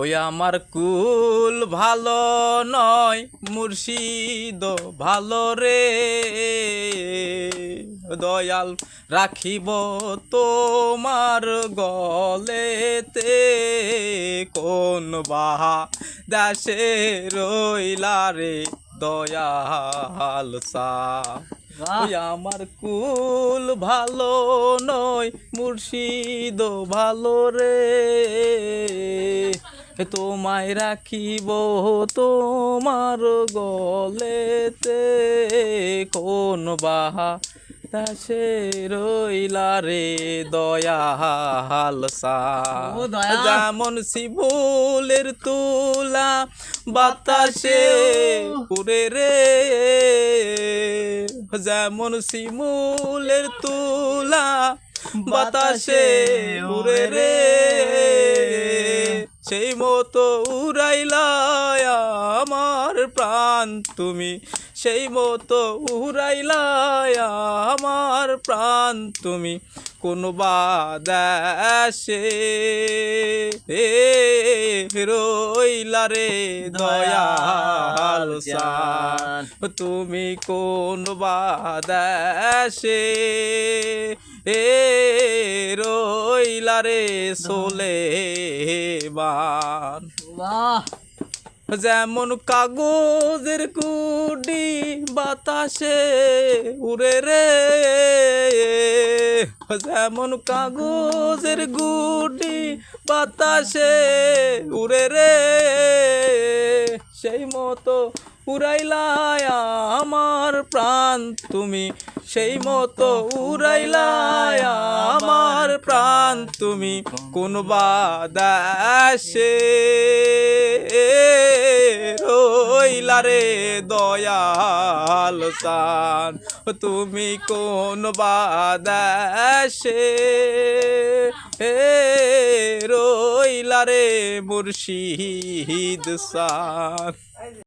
ওই আমার কুল ভালো নয় মুর্শিদ ভালো রে। দয়াল রাখিব তোমার গলেতে কোন বাহা দেশে রইলা রে দয়াল সা। ওই আমার কুল ভালো নয় মুর্শিদ ভালো রে। তোমায় রাখিব তোমার গলেতে। কোন বাহা সে রইলা রে দয়াল যেমন শিবুলের তুলা বাতাসে উড়ে রে। যেমন শিমুলের তুলা বাতাসে উড়ে রে। সেই মতো উড়াইলা আমার প্রাণ তুমি। সেই মতো উড়াইলা আমার প্রাণ তুমি। কোন বাদাসে রইলা রে দয়াল তুমি কোন বাদাসে এ রইলা রে সোলে যেমন কাগজের কুডি বাতাসে উড়ে রে। যেমন কাগজের গুডি বাতাসে উড়ে রে। সেই মতো উড়াইলাই আমার প্রাণ, তুমি সেই মতো উড়াইলাই আমার প্রাণ, তুমি কোন বাদাসে রইলা রে দয়াল সান, তুমি কোন বাদাসে রইলা রে মুর্শিদ সান।